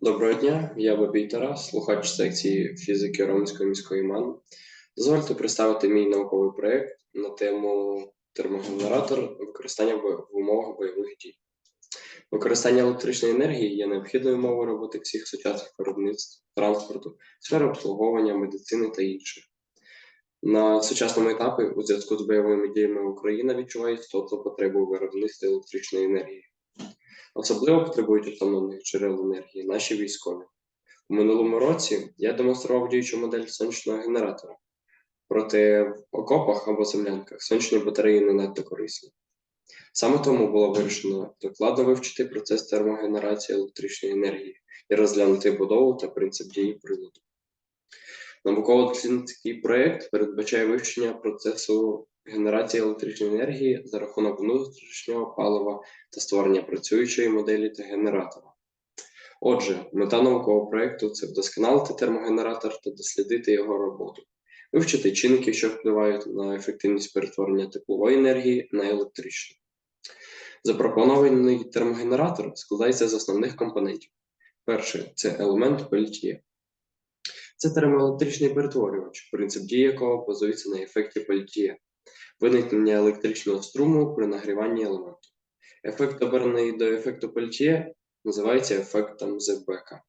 Доброго дня, я Бабій Тарас, слухач секції фізики Ромської міської МАН. Дозвольте представити мій науковий проєкт на тему термогенератор використання в умовах бойових дій. Використання електричної енергії є необхідною умовою роботи всіх сучасних виробництв, транспорту, сфери обслуговування, медицини та інших. На сучасному етапі у зв'язку з бойовими діями Україна відчуває істотну потребу у виробництві електричної енергії. Особливо потребують автономних джерел енергії наші військові. У минулому році я демонстрував діючу модель сонячного генератора. Проте в окопах або землянках сонячні батареї не надто корисні. Саме тому було вирішено докладно вивчити процес термогенерації електричної енергії і розглянути будову та принцип дії приладу. Науково-дослідницький проєкт передбачає вивчення процесу генерації електричної енергії за рахунок внутрішнього палива та створення працюючої моделі та генератора. Отже, мета наукового проєкту це вдосконалити термогенератор та дослідити його роботу, вивчити чинники, що впливають на ефективність перетворення теплової енергії на електричну. Запропонований термогенератор складається з основних компонентів. Перший це елемент Пельтьє. Це термоелектричний перетворювач, принцип дії якого базується на ефекті Пельтьє, виникнення електричного струму при нагріванні елементу. Ефект, обернений до ефекту Пельтьє, називається ефектом Зебека.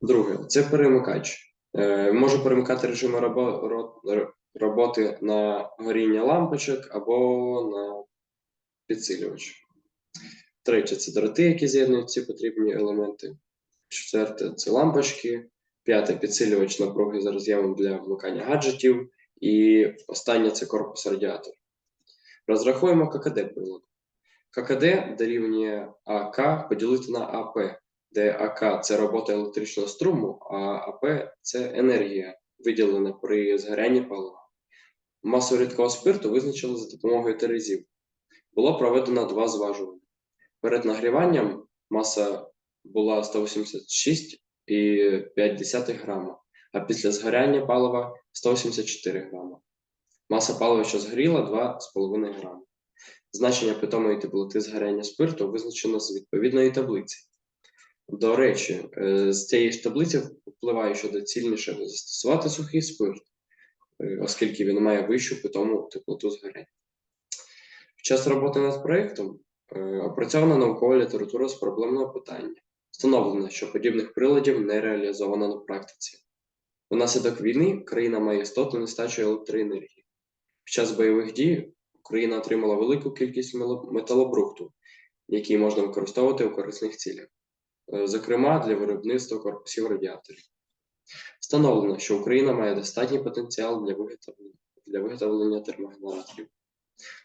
Друге, це перемикач. Е, може перемикати ро- роботи на горіння лампочок або на підсилювач. Третє це дроти, які з'єднують ці потрібні елементи. Четверте це лампочки. П'яте підсилювач напруги за роз'ємом для вмикання гаджетів. І останнє це корпус радіатора. Розрахуємо ККД приладу. ККД дорівнює АК поділити на АП, де АК це робота електричного струму, а АП це енергія, виділена при згорянні палива. Масу рідкого спирту визначили за допомогою терезів. Було проведено два зважування. Перед нагріванням маса була 186,5 грама, а після згоряння палива 184 грама. Маса палива, що згоріла, 2,5 грама. Значення питомої теплоти згоряння спирту визначено з відповідної таблиці. До речі, е, з цієї ж таблиці впливає, що доцільніше застосувати сухий спирт, е, оскільки він має вищу питому теплоту згоряння. Під час роботи над проєктом е, опрацьована наукова література з проблемного питання. Встановлено, що подібних приладів не реалізовано на практиці. Внаслідок війни країна має істотну нестачу електроенергії. Під час бойових дій Україна отримала велику кількість металобрухту, який можна використовувати у корисних цілях, е, зокрема для виробництва корпусів радіаторів. Встановлено, що Україна має достатній потенціал для виготовлення, для виготовлення термогенераторів.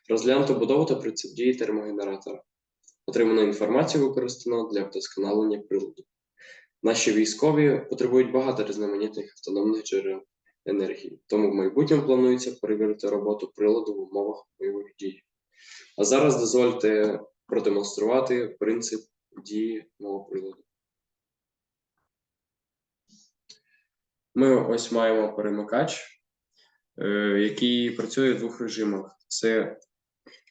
Розглянуто будову та принцип термогенератора. Отриману інформацію використано для вдосконалення приладу. Наші військові потребують багато різноманітних автономних джерел енергії, тому в майбутньому планується перевірити роботу приладу в умовах бойових дій. А зараз дозвольте продемонструвати принцип дії мого приладу. Ми ось маємо перемикач, е, який працює в двох режимах: це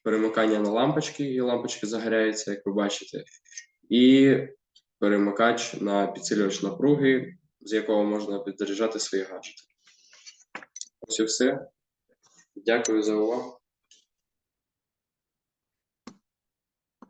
перемикання на лампочки, і лампочка загоряється, як ви бачите, і перемикач на підсилювач напруги, з якого можна підзаряджати свої гаджети. Ось і все. Дякую за увагу.